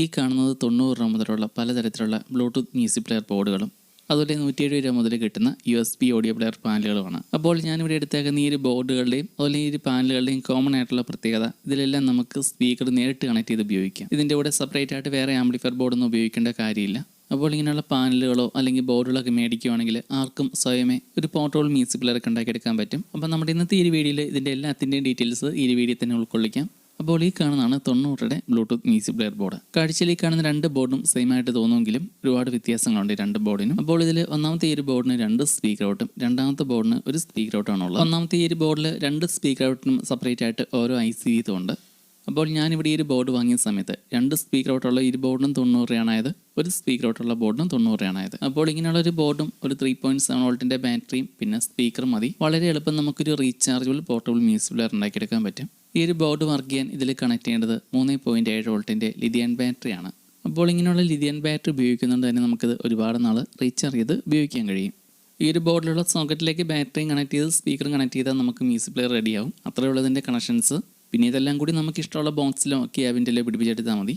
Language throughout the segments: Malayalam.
ഈ കാണുന്നത് തൊണ്ണൂറ് രൂപ മുതലുള്ള പലതരത്തിലുള്ള ബ്ലൂടൂത്ത് മ്യൂസിക് പ്ലെയർ ബോർഡുകളും അതുപോലെ നൂറ്റിയേഴ് രൂപ മുതൽ കിട്ടുന്ന U S B audio player പാനലുകളുമാണ് അപ്പോൾ ഞാനിവിടെ എടുത്തേക്കുന്ന ഈ ഒരു ബോർഡുകളുടെയും അതുപോലെ ഈ ഒരു പാനലുകളുടെയും കോമൺ ആയിട്ടുള്ള പ്രത്യേകത ഇതിലെല്ലാം നമുക്ക് സ്പീക്കർ നേരിട്ട് കണക്ട് ചെയ്ത് ഉപയോഗിക്കാം. ഇതിന്റെ കൂടെ സെപ്പറേറ്റ് ആയിട്ട് വേറെ ആംപ്ലിഫയർ ബോർഡൊന്നും ഉപയോഗിക്കേണ്ട കാര്യമില്ല. അപ്പോൾ ഇങ്ങനെയുള്ള പാനലുകളോ അല്ലെങ്കിൽ ബോർഡുകളൊക്കെ മേടിക്കുകയാണെങ്കിൽ ആർക്കും സ്വയമേ ഒരു പോർട്ടബിൾ മ്യൂസിക് പ്ലെയർ ഒക്കെ ഉണ്ടാക്കിയെടുക്കാൻ പറ്റും. അപ്പോൾ നമ്മുടെ ഇന്നത്തെ ഈ വീഡിയോയിൽ ഇതിന്റെ എല്ലാത്തിന്റെയും ഡീറ്റെയിൽസ് ഈ വീഡിയോ തന്നെ ഉൾക്കൊള്ളിക്കാം. അപ്പോൾ ഈ കാണുന്നതാണ് തൊണ്ണൂറുടെ ബ്ലൂടൂത്ത് മ്യൂസിക് പ്ലെയർ ബോർഡ് കാഴ്ചയിൽ കാണുന്ന രണ്ട് ബോർഡും സെയിം ആയിട്ട് തോന്നുമെങ്കിലും ഒരുപാട് വ്യത്യാസങ്ങളുണ്ട് രണ്ട് ബോർഡിനും അപ്പോൾ ഇതിൽ ഒന്നാമത്തെ ഈ ഒരു ബോർഡിന് രണ്ട് സ്പീക്കർ ഔട്ടും രണ്ടാമത്തെ ബോർഡിന് ഒരു സ്പീക്കർ ഔട്ടാണ് ഉള്ളത്. ഒന്നാമത്തെ ഈ ഒരു ബോർഡിൽ രണ്ട് സ്പീക്കർ ഔട്ടിനും സെപ്പറേറ്റ് ആയിട്ട് ഓരോ ഐ സി ഉണ്ട്. അപ്പോൾ ഞാനിവിടെ ഈ ഒരു ബോർഡ് വാങ്ങിയ സമയത്ത് രണ്ട് സ്പീക്കർ ഔട്ടുള്ള ഈ ബോർഡിനും തൊണ്ണൂറ് രൂപയാണായത് ഒരു സ്പീക്കർ ഔട്ടുള്ള ബോർഡിനും തൊണ്ണൂറ് രൂപയാണായത് അപ്പോൾ ഇങ്ങനെയുള്ള ഒരു ബോർഡും ഒരു ത്രീ പോയിന്റ് സെവൻ വോൾട്ടിന്റെ ബാറ്ററിയും പിന്നെ സ്പീക്കറും മതി. വളരെ എളുപ്പം നമുക്കൊരു റീചാർജബിൾ പോർട്ടബിൾ മ്യൂസിക് പ്ലെയർ ഉണ്ടാക്കിയെടുക്കാൻ പറ്റും. ഈ ഒരു ബോർഡ് വർക്ക് ചെയ്യാൻ ഇതിൽ കണക്ട് ചെയ്യേണ്ടത് മൂന്ന് പോയിന്റ് ഏഴ് വോൾട്ടിന്റെ ലിഥിയൻ ബാറ്ററിയാണ് അപ്പോൾ ഇങ്ങനെയുള്ള ലിഥിയൻ ബാറ്ററി ഉപയോഗിക്കുന്നതുകൊണ്ട് തന്നെ നമുക്കിത് ഒരുപാട് നാൾ റീചാർജ് ചെയ്ത് ഉപയോഗിക്കാൻ കഴിയും. ഈ ഒരു ബോർഡിലുള്ള സോക്കറ്റിലേക്ക് ബാറ്ററിയും കണക്ട് ചെയ്ത് സ്പീക്കറും കണക്ട് ചെയ്താൽ നമുക്ക് മ്യൂസിക് പ്ലെയർ റെഡിയാവും അത്രയുള്ളതിന്റെ കണക്ഷൻസ് പിന്നെ ഇതെല്ലാം കൂടി നമുക്ക് ഇഷ്ടമുള്ള ബോക്സിലോ ക്യാബിന്റെ പിടിപ്പിച്ചെടുത്താൽ മതി.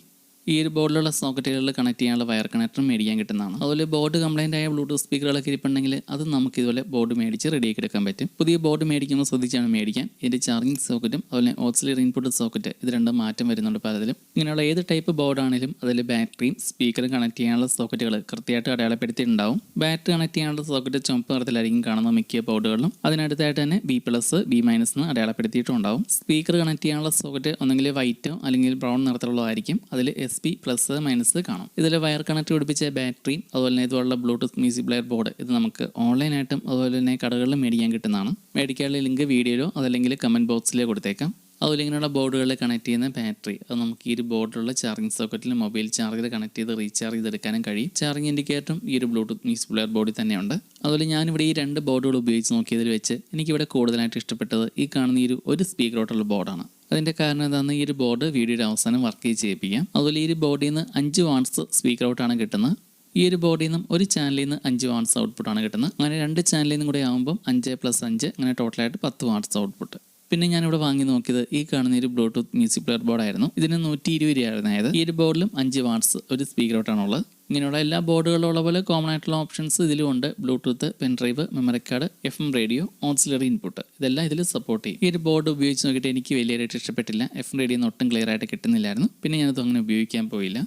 ഈ ഒരു ബോർഡിലുള്ള സോക്കറ്റുകളിൽ കണക്ട് ചെയ്യാനുള്ള വയർ കണക്ടർ മേടിക്കാൻ കിട്ടുന്നതാണ്. അതുപോലെ ബോർഡ് കംപ്ലൈന്റ് ആയ ബ്ലൂടൂത്ത് സ്പീക്കറുകളൊക്കെ ഇരിപ്പുണ്ടെങ്കിൽ അത് നമുക്ക് ഇതുപോലെ ബോർഡ് മേടിച്ച് റെഡിയാക്കി എടുക്കാൻ പറ്റും. പുതിയ ബോർഡ് മേടിക്കുമ്പോൾ ശ്രദ്ധിച്ചാണ് മേടിക്കാൻ. ഇതിന്റെ ചാർജിങ് സോക്കറ്റും അതുപോലെ ഓക്സിലറി ഇൻപുട്ട് സോക്കറ്റ് ഇത് രണ്ടും മാറ്റം വരുന്നുണ്ട് പലതിലും. ഇങ്ങനെയുള്ള ഏത് ടൈപ്പ് ബോർഡാണെങ്കിലും അതിൽ ബാറ്ററിയും സ്പീക്കറും കണക്ട് ചെയ്യാനുള്ള സോക്കറ്റുകൾ കൃത്യമായിട്ട് അടയാളപ്പെടുത്തിയിട്ടുണ്ടാവും. ബാറ്ററി കണക്ട് ചെയ്യാനുള്ള സോക്കറ്റ് ചുമപ്പ് നിറത്തിലായിരിക്കും കാണുന്ന മിക്ക ബോർഡുകളിലും അതിനടുത്തായിട്ട് തന്നെ ബി പ്ലസ് ബി മൈനസ് എന്ന് അടയാളപ്പെടുത്തിയിട്ടുണ്ടാവും. സ്പീക്കർ കണക്ട് ചെയ്യാനുള്ള സോക്കറ്റ് ഒന്നെങ്കിൽ വൈറ്റോ അല്ലെങ്കിൽ ബ്രൗൺ നിറത്തിലുള്ളതായിരിക്കും. അതിൽ എസ് പി പ്ലസ് മൈനസ് കാണും. ഇതിൽ വയർ കണക്ട് പിടിപ്പിച്ച ബാറ്ററി അതുപോലെ തന്നെ ഇതുപോലുള്ള ബ്ലൂടൂത്ത് മ്യൂസിക് പ്ലെയർ ബോർഡ് ഇത് നമുക്ക് ഓൺലൈനായിട്ടും അതുപോലെ തന്നെ കടകളിലും മേടിക്കാൻ കിട്ടുന്നതാണ്. മേടിക്കാനുള്ള ലിങ്ക് വീഡിയോയിലോ അതല്ലെങ്കിൽ കമന്റ് ബോക്സിലോ കൊടുത്തേക്കാം. അതുപോലെ ഇങ്ങനെയുള്ള ബോർഡുകളിൽ കണക്ട് ചെയ്യുന്ന ബാറ്ററി അത് നമുക്ക് ഈ ഒരു ബോർഡിലുള്ള ചാർജിങ് സോക്കറ്റിൽ മൊബൈൽ ചാർജർ കണക്ട് ചെയ്ത് റീചാർജ് ചെയ്തെടുക്കാനും കഴിയും. ചാർജിങ് ഇൻഡിക്കേറ്ററും ഈ ഒരു ബ്ലൂടൂത്ത് മ്യൂസിക് പ്ലെയർ ബോർഡിൽ തന്നെയുണ്ട്. അതുപോലെ ഞാനിവിടെ ഈ രണ്ട് ബോർഡുകൾ ഉപയോഗിച്ച് നോക്കിയതിൽ വെച്ച് എനിക്കിവിടെ കൂടുതലായിട്ട് ഇഷ്ടപ്പെട്ടത് ഈ കാണുന്ന ഈ ഒരു സ്പീക്കറോട്ടുള്ള ബോർഡാണ് അതിന്റെ കാരണം എന്താണെന്ന് ഈ ഒരു ബോർഡ് വീഡിയോയുടെ അവസാനം വർക്ക് ചെയ്യിപ്പിക്കാം. അതുപോലെ ഈ ഒരു ബോർഡിൽ നിന്ന് അഞ്ച് വാട്ട്സ് സ്പീക്കർ ഔട്ടാണ് കിട്ടുന്നത്. ഈ ഒരു ബോർഡിൽ നിന്നും ഒരു ചാനലിൽ നിന്ന് അഞ്ച് വാട്ട്സ് ഔട്ട്പുട്ടാണ് കിട്ടുന്നത്. അങ്ങനെ രണ്ട് ചാനലിൽ നിന്നും കൂടെ ആകുമ്പോൾ അഞ്ച് പ്ലസ് അഞ്ച് അങ്ങനെ ടോട്ടലായിട്ട് പത്ത് വാട്ട്സ് ഔട്ട്പുട്ട് പിന്നെ ഞാനിവിടെ വാങ്ങി നോക്കിയത് ഈ കാണുന്ന ഒരു ബ്ലൂടൂത്ത് മ്യൂസിക് പ്ലെയർ ബോർഡായിരുന്നു ഇതിന് നൂറ്റി ഇരുപത് രൂപയായിരുന്നു അതായത് ഈ ഒരു ബോർഡിലും അഞ്ച് വാട്ട്സ് ഒരു സ്പീക്കർ ഔട്ടാണുള്ളത് ഇങ്ങനെയുള്ള എല്ലാ ബോർഡുകളുള്ള പോലെ കോമൺ ആയിട്ടുള്ള ഓപ്ഷൻസ് ഇതിലും ഉണ്ട്. Bluetooth pen drive memory card F M radio auxiliary input ഇതെല്ലാം ഇതിൽ സപ്പോർട്ട് ചെയ്യും. ഈ ഒരു ബോർഡ് ഉപയോഗിച്ച് നോക്കിയിട്ട് എനിക്ക് വലിയതായിട്ട് ഇഷ്ടപ്പെട്ടില്ല. എഫ് എം റേഡിയോ ഒട്ടും ക്ലിയർ ആയിട്ട് കിട്ടുന്നില്ലായിരുന്നു. പിന്നെ ഞാനത് അങ്ങനെ ഉപയോഗിക്കാൻ പോയില്ല.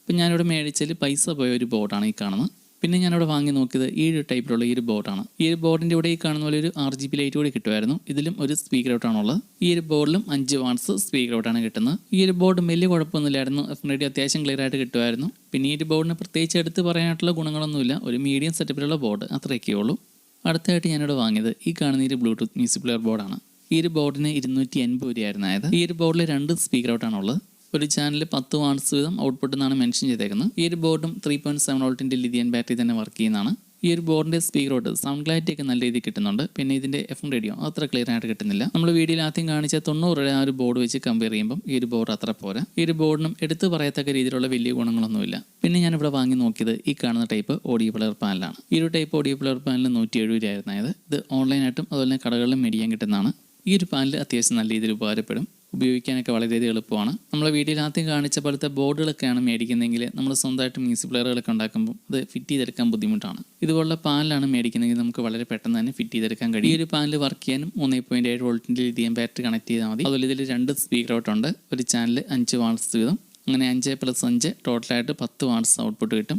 ഇപ്പം ഞാനിവിടെ മേടിച്ചതിൽ പൈസ പോയ ഒരു ബോർഡാണ് ഈ കാണുന്നത്. പിന്നെ ഞാനിവിടെ വാങ്ങി നോക്കിയത് ഈ ഒരു ടൈപ്പിലുള്ള ഈ ഒരു ബോർഡാണ്. ഈ ഒരു ബോർഡിന്റെ കൂടെ ഈ കാണുന്ന പോലെ ഒരു ആർ ജി ബി ലൈറ്റ് കൂടി കിട്ടുമായിരുന്നു. ഇതിലും ഒരു സ്പീക്കർ ഔട്ടാണുള്ളത് ഈ ഒരു ബോർഡിലും അഞ്ച് വാട്ട്സ് സ്പീക്കർ ഔട്ടാണ് കിട്ടുന്നത്. ഈ ഒരു ബോർഡ് വലിയ കുഴപ്പമൊന്നുമില്ലായിരുന്നു. എഫ് റേഡിയോ അത്യാവശ്യം ക്ലിയർ ആയിട്ട് കിട്ടുമായിരുന്നു. പിന്നെ ഈ ഒരു ബോർഡിന് പ്രത്യേകിച്ച് എടുത്ത് പറയാനായിട്ടുള്ള ഗുണങ്ങളൊന്നുമില്ല. ഒരു മീഡിയം സെറ്റപ്പിലുള്ള ബോർഡ് അത്രയൊക്കെ ഉള്ളൂ. അടുത്തായിട്ട് ഞാനിവിടെ വാങ്ങിയത് ഈ കാണുന്ന ഈ ഒരു ബ്ലൂടൂത്ത് മ്യൂസിക് പ്ലെയർ ബോർഡാണ് ഈ ഒരു ബോർഡിന് ഇരുന്നൂറ്റി എൺപത് രൂപയായിരുന്നു അതായത് ഈ ഒരു ബോർഡിൽ രണ്ട് സ്പീക്കർ ഔട്ടാണുള്ളത് ഒരു ചാനൽ പത്ത് വാട്സ് വീതം ഔട്ട്പുട്ട് എന്നാണ് മെൻഷൻ ചെയ്തേക്കുന്നത്. ഈ ഒരു ബോർഡും ത്രീ പോയിന്റ് സെവൻ വോൾട്ടിന്റെ ലിഥിയൻ ബാറ്ററി തന്നെ വർക്ക് ചെയ്യുന്നതാണ്. ഈ ഒരു ബോർഡിന്റെ സ്പീക്കർ ഔട്ട് സൗണ്ട് ക്ലാരിറ്റി ഒക്കെ നല്ല രീതിയിൽ കിട്ടുന്നുണ്ട്. പിന്നെ ഇതിന്റെ എഫ് എം റേഡിയോ അത്ര ക്ലിയർ ആയിട്ട് കിട്ടുന്നില്ല. നമ്മൾ വീഡിയോയിൽ ആദ്യം കാണിച്ച തൊണ്ണൂറ് രൂപ ആ ഒരു ബോർഡ് വെച്ച് കമ്പയർ ചെയ്യുമ്പോൾ ഈ ഒരു ബോർഡ് അത്ര പോരാ. ഈ ഒരു ബോർഡിനും എടുത്തു പറയത്തക്ക രീതിയിലുള്ള വലിയ ഗുണങ്ങളൊന്നുമില്ല. പിന്നെ ഞാൻ ഇവിടെ വാങ്ങി നോക്കിയത് ഈ കാണുന്ന ടൈപ്പ് ഓഡിയോ പ്ലെയർ പാനലാണ് ഈ ഒരു ടൈപ്പ് ഓഡിയോ പ്ലെയർ പാനൽ നൂറ്റി എഴുപത് രൂപയായിരുന്നു ഇത് ഓൺലൈനായിട്ടും അതുപോലെ തന്നെ കടകളിലും മേടിക്കാൻ കിട്ടുന്നതാണ്. ഈ ഒരു പാനൽ അത്യാവശ്യം നല്ല രീതിയിൽ ഉപകാരപ്പെടും. ഉപയോഗിക്കാനൊക്കെ വളരെയധികം എളുപ്പമാണ്. നമ്മൾ വീട്ടിൽ ആദ്യം കാണിച്ച പോലത്തെ ബോർഡുകളൊക്കെയാണ് മേടിക്കുന്നതെങ്കിൽ നമ്മൾ സ്വന്തമായിട്ട് മ്യൂസിക് പ്ലെയറുകളൊക്കെ ഉണ്ടാക്കുമ്പോൾ അത് ഫിറ്റ് ചെയ്തെടുക്കാൻ ബുദ്ധിമുട്ടാണ്. ഇതുപോലുള്ള പാനലാണ് മേടിക്കുന്നതെങ്കിൽ നമുക്ക് വളരെ പെട്ടെന്ന് തന്നെ ഫിറ്റ് ചെയ്തെടുക്കാൻ കഴിയും. ഈ ഒരു പാനൽ വർക്ക് ചെയ്യാനും മൂന്ന് പോയിന്റ് ഏഴ് വോൾട്ടിന്റെ ലിഥിയം ബാറ്ററി കണക്ട് ചെയ്താൽ മതി. അതുപോലെ ഇതിൽ രണ്ട് സ്പീക്കർ ഔട്ടുണ്ട് ഒരു ചാനൽ അഞ്ച് വാട്ട്സ് വീതം. അങ്ങനെ അഞ്ച് പ്ലസ് അഞ്ച് ടോട്ടലായിട്ട് പത്ത് വാട്ട്സ് ഔട്ട്പുട്ട് കിട്ടും.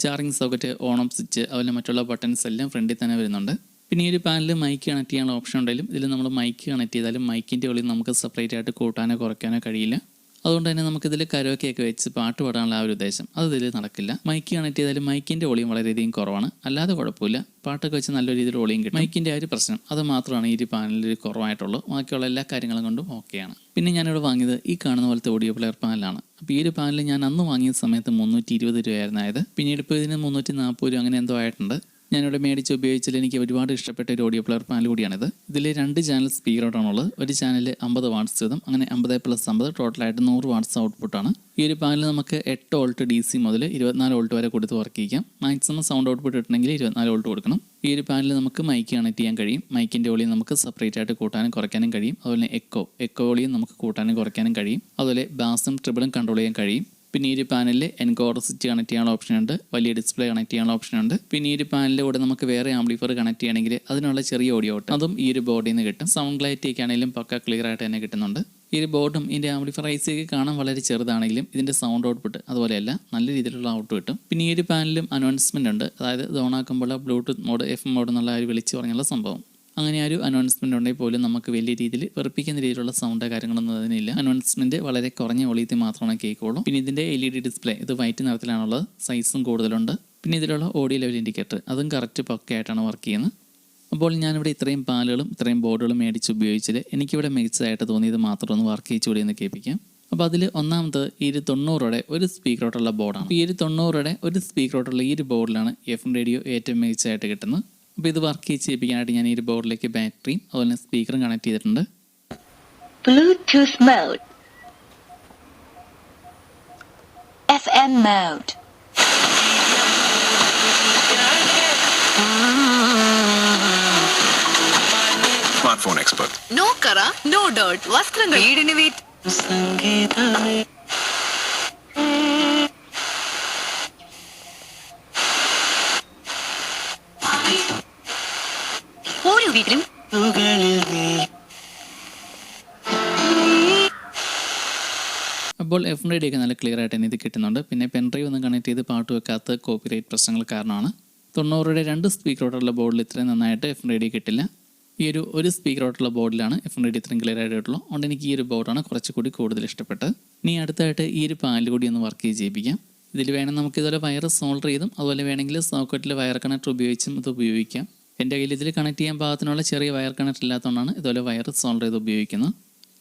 ചാർജിങ് സോക്കറ്റ് ഓൺ ഓണം സ്വിച്ച് അതുപോലെ മറ്റുള്ള ബട്ടൺസ് എല്ലാം ഫ്രണ്ടിൽ തന്നെ വരുന്നുണ്ട്. പിന്നെ ഈ ഒരു പാനലിൽ മൈക്ക് കണക്ട് ചെയ്യാനുള്ള ഓപ്ഷൻ ഉണ്ടെങ്കിലും ഇതിൽ നമ്മൾ മൈക്ക് കണക്ട് ചെയ്താലും മൈക്കിന്റെ ഉള്ളിൽ നമുക്ക് സെപ്പറേറ്റ് ആയിട്ട് കൂട്ടാനോ കുറയ്ക്കാനോ കഴിയില്ല. അതുകൊണ്ട് തന്നെ നമുക്കിതിൽ കരോക്കെയൊക്കെ വെച്ച് പാട്ട് പാടാനുള്ള ആ ഒരു ഉദ്ദേശം. അത് ഇതിൽ നടക്കില്ല. മൈക്ക് കണക്ട് ചെയ്താലും മൈക്കിന്റെ ഒളിയും വളരെയധികം കുറവാണ്. അല്ലാതെ കുഴപ്പമില്ല. പാട്ടൊക്കെ വെച്ച് നല്ല രീതിയിൽ ഒളിയും കിട്ടും. മൈക്കിന്റെ ആ ഒരു പ്രശ്നം. അത് മാത്രമാണ് ഈ ഒരു പാനലിൽ കുറവായിട്ടുള്ളൂ. ബാക്കിയുള്ള എല്ലാ കാര്യങ്ങളും കൊണ്ടും ഓക്കെയാണ് പിന്നെ ഞാനിവിടെ വാങ്ങിയത് ഈ കാണുന്ന പോലത്തെ ഓഡിയോ പ്ലെയർ പാനലാണ് അപ്പോൾ ഈ ഒരു പാനൽ ഞാൻ അന്ന് വാങ്ങിയ സമയത്ത് മുന്നൂറ്റി ഇരുപത് രൂപയായിരുന്നു ആയത്. പിന്നീട് ഇപ്പോൾ ഇതിന് മുന്നൂറ്റി നാൽപ്പത് രൂപ അങ്ങനെ എന്തോ ആയിട്ടുണ്ട്. ഞാനിവിടെ മേടിച്ച് ഉപയോഗിച്ചതിൽ എനിക്ക് ഒരുപാട് ഇഷ്ടപ്പെട്ട ഒരു ഓഡിയോ പ്ലെയർ പാനൽ കൂടിയാണിത്. ഇതിൽ രണ്ട് ചാനൽ സ്പീക്കറോട്ടാണുള്ളത് ഒരു ചാനൽ അമ്പത് വാട്ട്സ് വീതം അങ്ങനെ അമ്പത് പ്ലസ് അമ്പത് ടോട്ടലായിട്ട് നൂറ് വാട്ട്സ് ഔട്ട്പുട്ടാണ് ഈ ഒരു പാനൽ നമുക്ക് എട്ട് വോൾട്ട് ഡി സി മുതൽ ഇരുപത്തിനാല് വോൾട്ട് വരെ കൊടുത്ത് വർക്ക് ചെയ്യാം മാക്സിമം സൗണ്ട് ഔട്ട്പുട്ട് കിട്ടണമെങ്കിൽ ഇരുപത്തിനാല് വോൾട്ട് കൊടുക്കണം. ഈ ഒരു പാനൽ നമുക്ക് മൈക്ക് കണക്ട് ചെയ്യാൻ കഴിയും. മൈക്കിന്റെ ഒളിയും നമുക്ക് സെപ്പറേറ്റ് ആയിട്ട് കൂട്ടാനും കുറയ്ക്കാനും കഴിയും. അതുപോലെ എക്കോ എക്കോ ഒളിയും നമുക്ക് കൂട്ടാനും കുറയ്ക്കാനും കഴിയും. അതുപോലെ ബാസും ട്രിബിളും കൺട്രോൾ ചെയ്യാൻ കഴിയും. പിന്നെ ഈ ഒരു പാനലിൽ എൻകോർ സ്വിച്ച് കണക്ട് ചെയ്യാനുള്ള ഓപ്ഷൻ ഉണ്ട്. വലിയ ഡിസ്പ്ലേ കണക്ട് ചെയ്യാനുള്ള ഓപ്ഷൻ ഉണ്ട്. പിന്നെ ഈ ഒരു പാനലിന്റെ കൂടെ നമുക്ക് വേറെ ആംപ്ലിഫയർ കണക്ട് ചെയ്യണമെങ്കിൽ അതിനുള്ള ചെറിയ ഓഡിയോ ഔട്ട്. അതും ഈ ഒരു ബോർഡിൽ നിന്ന് കിട്ടും. സൗണ്ട് ക്ലാരിറ്റി ഒക്കെ ആണെങ്കിലും പക്ക ക്ലിയർ ആയിട്ട് തന്നെ കിട്ടുന്നുണ്ട്. ഈ ഒരു ബോർഡും ഇതിന്റെ ആംപ്ലിഫയർ ഐസിയൊക്കെ കാണാൻ വളരെ ചെറുതാണെങ്കിലും ഇതിന്റെ സൗണ്ട് ഔട്ട്പുട്ട് അതുപോലെയല്ല നല്ല രീതിയിലുള്ള ഔട്ട് കിട്ടും. പിന്നെ ഈ ഒരു പാനലും ഉണ്ട്. അതായത് ഇത് ഓണാക്കുമ്പോൾ ബ്ലൂടൂത്ത് മോഡ് എഫ് മോഡ് എന്നുള്ള ഒരു വിളിച്ച് പറഞ്ഞുള്ള സംഭവം. അങ്ങനെ ആ ഒരു അനൗൺസ്മെന്റ് ഉണ്ടെങ്കിൽ പോലും നമുക്ക് വലിയ രീതിയിൽ വെറുപ്പിക്കുന്ന രീതിയിലുള്ള സൗണ്ട് കാര്യങ്ങളൊന്നും അതിനില്ല. അനൗൺസ്മെന്റ് വളരെ കുറഞ്ഞ വോളിയത്തിൽ മാത്രമാണ് കേൾക്കുള്ളൂ പിന്നെ ഇതിന്റെ എൽ ഇ ഡി ഡിസ്പ്ലേ ഇത് വൈറ്റ് നിറത്തിലാണുള്ളത്. സൈസും കൂടുതലുണ്ട്. പിന്നെ ഇതിലുള്ള ഓഡിയോ ലെവൽ ഇൻഡിക്കേറ്റർ അതും കറക്റ്റ് പക്കയായിട്ടാണ് വർക്ക് ചെയ്യുന്നത്. അപ്പോൾ ഞാനിവിടെ ഇത്രയും പാലുകളും ഇത്രയും ബോർഡുകളും മേടിച്ച് ഉപയോഗിച്ചതിൽ എനിക്കിവിടെ മികച്ചതായിട്ട് തോന്നിയത് മാത്രം ഒന്ന് വർക്ക് ചെയ്ച്ചുകൂടി എന്ന് കേൾപ്പിക്കാം. അപ്പോൾ അതിൽ ഒന്നാമത് ഈ ഒരു തൊണ്ണൂറോടെ ഒരു സ്പീക്കറോട്ടുള്ള ബോർഡാണ് ഈ ഒരു തൊണ്ണൂറോടെ ഒരു സ്പീക്കറോട്ടുള്ള ഈ ഒരു ബോർഡിലാണ് എഫ് റേഡിയോ ഏറ്റവും മികച്ചതായിട്ട് കിട്ടുന്നത്. അപ്പോൾ ഇത് വർക്ക് ചെയ്ത് ചെയ്യിപ്പിക്കാനായിട്ട് ഞാൻ ഈ ഒരു ബോർഡിലേക്ക് ബാറ്ററിയും അതുപോലെ തന്നെ സ്പീക്കറും കണക്ട് ചെയ്തിട്ടുണ്ട് Bluetooth mode. FM mode. Smart phone expert no കറ നോ ഡോട്ട് വസ്ത്രങ്ങൾ വീടിന് വീട്ട് ഓരോ വീട്ടിലും. അപ്പോൾ എഫ് ഡി ഒക്കെ നല്ല ക്ലിയർ ആയിട്ട് എനിക്ക് കിട്ടുന്നുണ്ട്. പിന്നെ പെൻ ഡ്രൈവ് ഒന്നും കണക്ട് ചെയ്ത് പാട്ട് വെക്കാത്ത കോപ്പിറൈറ്റ് പ്രശ്നങ്ങൾ കാരണമാണ്. തൊണ്ണൂറുടെ രണ്ട് സ്പീക്കറോട്ടുള്ള ബോർഡിൽ ഇത്രയും നന്നായിട്ട് എഫ് ഡി കിട്ടില്ല. ഈ ഒരു ഒരു സ്പീക്കറോട്ടുള്ള ബോർഡിലാണ് എഫ് ഡി ഇത്രയും ക്ലിയർ ആയിട്ടുള്ളൂ അതുകൊണ്ട് എനിക്ക് ഈ ഒരു ബോർഡാണ് കുറച്ചുകൂടി കൂടുതൽ ഇഷ്ടപ്പെട്ടത്. ഇനി അടുത്തായിട്ട് ഈ ഒരു പാൽ കൂടി ഒന്ന് വർക്ക് ചെയ്യിപ്പിക്കാം. ഇതിൽ വേണം നമുക്ക് ഇതുപോലെ വയർ സോൾഡർ ചെയ്തും അതുപോലെ വേണമെങ്കിൽ സോക്കറ്റിൽ വയർ കണക്ടർ ഉപയോഗിച്ചും ഇത് ഉപയോഗിക്കാം. എന്റെ കയ്യിൽ ഇതിൽ കണക്ട് ചെയ്യാൻ പാകത്തിനുള്ള ചെറിയ വയർ കണക്ട് ഇല്ലാത്തതുകൊണ്ടാണ് ഇതുപോലെ വയർ സോൾഡർ ചെയ്ത് ഉപയോഗിക്കുന്നത്.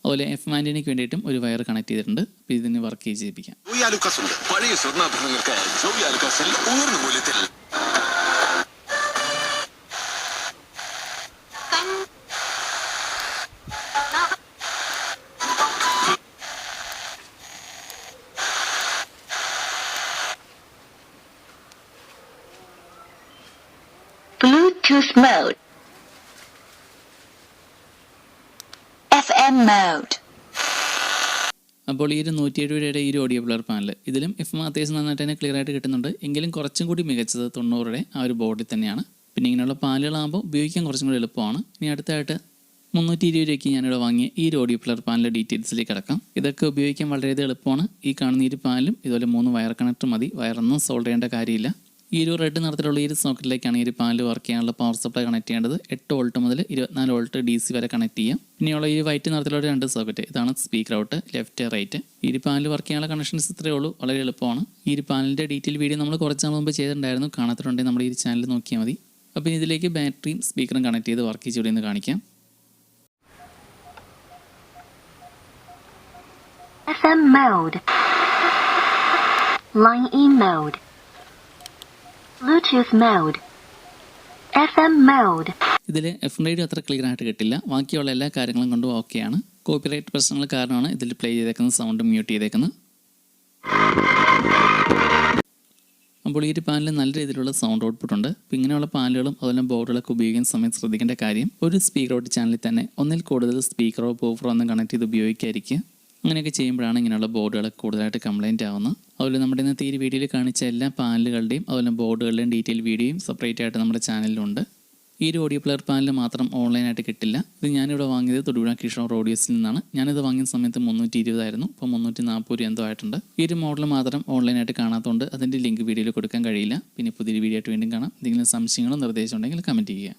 അതുപോലെ എഫ് മാൻഡിനിക്ക് വേണ്ടിയിട്ടും ഒരു വയർ കണക്ട് ചെയ്തിട്ടുണ്ട്. അപ്പോൾ ഇതിന് വർക്ക് ചെയ്യിപ്പിക്കാം. Bluetooth mode. FM mode. അപ്പോൾ ഈ ഒരു നൂറ്റി എഴുപത് രൂപയുടെ ഈ ഒരു ഓഡിയോ പ്ലെയർ പാനൽ ഇതിലും എഫ് അത്യാവശ്യം നന്നായിട്ട് തന്നെ ക്ലിയർ ആയിട്ട് കിട്ടുന്നുണ്ട്. എങ്കിലും കുറച്ചും കൂടി മികച്ചത് തൊണ്ണൂറുടെ ആ ഒരു ബോർഡിൽ തന്നെയാണ്. പിന്നെ ഇങ്ങനെയുള്ള പാലുകളാകുമ്പോൾ ഉപയോഗിക്കാൻ കുറച്ചും കൂടി എളുപ്പമാണ്. ഇനി അടുത്തായിട്ട് മുന്നൂറ്റി ഇരുപത് രൂപയ്ക്ക് ഞാനിവിടെ വാങ്ങിയ ഈ ഒരു ഓഡിയോ പ്ലെയർ പാനലിന്റെ ഡീറ്റെയിൽസിലേക്ക് കിടക്കാം. ഇതൊക്കെ ഉപയോഗിക്കാൻ വളരെയധികം എളുപ്പമാണ്. ഈ കാണുന്ന ഈ പാനലും ഇതുപോലെ മൂന്ന് വയർ കണക്ടർ മതി. വയറൊന്നും സോൾവ് ചെയ്യേണ്ട കാര്യമില്ല. ഈ ഒരു റെഡ് നിറത്തിലുള്ള ഈ ഒരു സോക്കറ്റിലേക്കാണ് ഈ ഒരു പാനൽ വർക്ക് ചെയ്യാനുള്ള പവർ സപ്ലൈ കണക്ട് ചെയ്യേണ്ടത്. എട്ട് വോൾട്ട് മുതൽ ഇരുപത്തിനാല് വോൾട്ട് ഡി സി വരെ കണക്ട് ചെയ്യാം. പിന്നെയുള്ള ഈ വൈറ്റ് നിറത്തിലുള്ള രണ്ട് സോക്കറ്റ് ഇതാണ് സ്പീക്കർ ഔട്ട് ലെഫ്റ്റ് റൈറ്റ് ഈ ഒരു പാനൽ വർക്ക് ചെയ്യാനുള്ള കണക്ഷൻസ് ഇത്രയേ ഉള്ളൂ. വളരെ എളുപ്പമാണ്. ഈ ഒരു പാനലിന്റെ ഡീറ്റെയിൽ വീഡിയോ നമ്മൾ കുറച്ച് നാൾ മുമ്പ് ചെയ്തിട്ടുണ്ടായിരുന്നു. കാണാത്തിട്ടുണ്ടെങ്കിൽ നമ്മുടെ ഈ ചാനൽ നോക്കിയാൽ മതി. അപ്പോൾ ഇതിലേക്ക് ബാറ്ററിയും സ്പീക്കറും കണക്ട് ചെയ്ത് വർക്ക് ചെയ്ത് എന്ന് കാണിക്കാം. FM mode. Line in mode. Bluetooth mode. FM mode. ഇതിൽ എഫ് റേഡിയോ അത്ര ക്ലിയർ ആയിട്ട് കിട്ടില്ല. ബാക്കിയുള്ള എല്ലാ കാര്യങ്ങളും കൊണ്ടും ഓക്കെയാണ് കോപ്പിറൈറ്റ് പ്രശ്നങ്ങൾ കാരണമാണ് ഇതിൽ പ്ലേ ചെയ്തേക്കുന്ന സൗണ്ട് മ്യൂട്ട് ചെയ്തേക്കുന്നത്. അപ്പോൾ ഈ ഒരു പാനലിൽ നല്ല രീതിയിലുള്ള സൗണ്ട് ഔട്ട്പുട്ട് ഉണ്ട്. അപ്പോൾ ഇങ്ങനെയുള്ള പാനലുകളും അതുപോലെ ബോർഡുകളൊക്കെ ഉപയോഗിക്കുന്ന സമയത്ത് ശ്രദ്ധിക്കേണ്ട കാര്യം ഒരു സ്പീക്കർ ഔട്ട് ചാനലിൽ തന്നെ ഒന്നിൽ കൂടുതൽ സ്പീക്കറോ പോഫറോ ഒന്നും കണക്ട് ചെയ്ത് ഉപയോഗിക്കാതിരിക്കുക. അങ്ങനെയൊക്കെ ചെയ്യുമ്പോഴാണ് ഇങ്ങനെയുള്ള ബോർഡുകളൊക്കെ കൂടുതലായിട്ട് കംപ്ലൈന്റ് ആവുന്നത്. അതുപോലെ നമ്മുടെ ഇന്നത്തെ ഈ വീഡിയോയിൽ കാണിച്ച എല്ലാ പാനലുകളുടെയും അതുപോലെ ബോർഡുകളുടെയും ഡീറ്റെയിൽ വീഡിയോയും സെപ്പറേറ്റ് ആയിട്ട് നമ്മുടെ ചാനലിലുണ്ട്. ഈ ഒരു ഓഡിയോ പ്ലെയർ പാനൽ മാത്രം ഓൺലൈനായിട്ട് കിട്ടില്ല. ഇത് ഞാനിവിടെ വാങ്ങിയത് തൊടുപുഴ കിഷോർ ഓഡിയോസിൽ നിന്നാണ്. ഞാനിത് വാങ്ങിയ സമയത്ത് മുന്നൂറ്റി ഇരുപതായിരുന്നു ഇപ്പോൾ മുന്നൂറ്റി നാൽപ്പത് രൂപ എന്തോ ആയിട്ടുണ്ട്. ഈ ഒരു മോഡൽ മാത്രം ഓൺലൈനായിട്ട് കാണാത്തതുകൊണ്ട് അതിന്റെ ലിങ്ക് വീഡിയോയിൽ കൊടുക്കാൻ കഴിയില്ല. പിന്നെ പുതിയൊരു വീഡിയോ ആയിട്ട് വീണ്ടും കാണാം. എന്തെങ്കിലും സംശയങ്ങളോ നിർദ്ദേശം ഉണ്ടെങ്കിൽ കമന്റ് ചെയ്യുക.